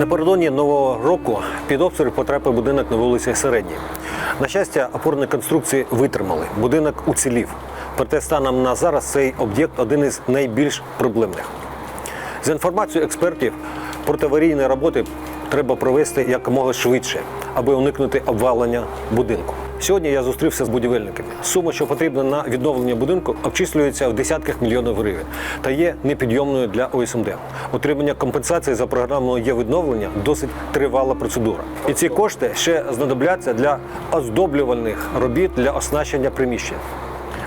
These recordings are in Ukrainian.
Напередодні нового року під обстріл потрапив будинок на вулиці Середній. На щастя, опорні конструкції витримали. Будинок уцілів. Проте станом на зараз цей об'єкт один із найбільш проблемних. За інформацією експертів, протиаварійні роботи треба провести якомога швидше, аби уникнути обвалення будинку. Сьогодні я зустрівся з будівельниками. Сума, що потрібна на відновлення будинку, обчислюється в десятках мільйонів гривень та є непідйомною для ОСМД. Отримання компенсації за програмою є відновлення досить тривала процедура. І ці кошти ще знадобляться для оздоблювальних робіт для оснащення приміщень.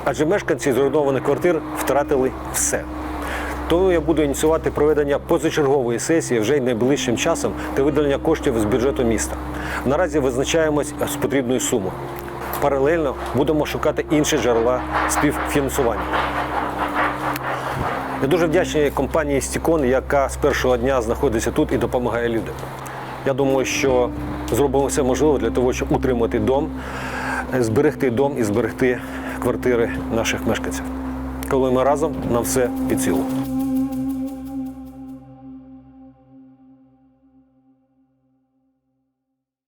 Адже мешканці зруйнованих квартир втратили все. Тому я буду ініціювати проведення позачергової сесії вже й найближчим часом та виділення коштів з бюджету міста. Наразі визначаємось з потрібною сумою. Паралельно будемо шукати інші джерела співфінансування. Я дуже вдячний компанії Стікон, яка з першого дня знаходиться тут і допомагає людям. Я думаю, що зробимо все можливе для того, щоб утримати дом, зберегти дом і зберегти квартири наших мешканців. Коли ми разом на все під силу.